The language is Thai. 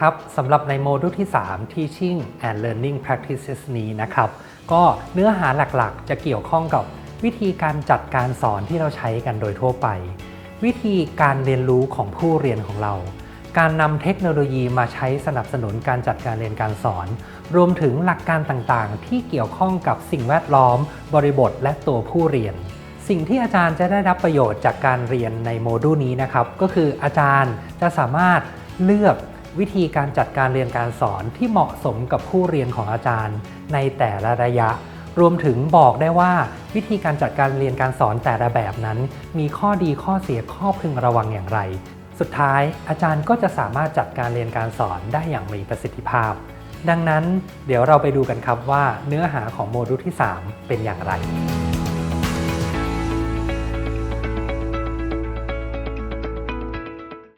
ครับสำหรับในโมดูลที่ 3 Teaching and Learning Practices นี้นะครับ ก็เนื้อหาหลักๆ จะเกี่ยวข้องกับวิธีการจัดการสอนที่เราใช้กันโดยทั่วไป วิธีการเรียนรู้ของผู้เรียนของเรา การนำเทคโนโลยีมาใช้สนับสนุนการจัดการเรียนการสอน รวมถึงหลักการต่างๆ ที่เกี่ยวข้องกับสิ่งแวดล้อม บริบท และตัวผู้เรียน สิ่งที่อาจารย์จะได้รับประโยชน์จากการเรียนในโมดูลนี้นะครับ ก็คืออาจารย์จะสามารถเลือก วิธีการจัดการเรียนการสอนที่เหมาะสมกับผู้เรียนของอาจารย์ในแต่ละระยะ รวมถึงบอกได้ว่าวิธีการจัดการเรียนการสอนแต่ละแบบนั้น มีข้อดีข้อเสียข้อพึงระวังอย่างไร สุดท้ายอาจารย์ก็จะสามารถจัดการเรียนการสอนได้อย่างมีประสิทธิภาพ ดังนั้นเดี๋ยวเราไปดูกันครับว่าเนื้อหาของโมดูลที่ 3 เป็นอย่างไร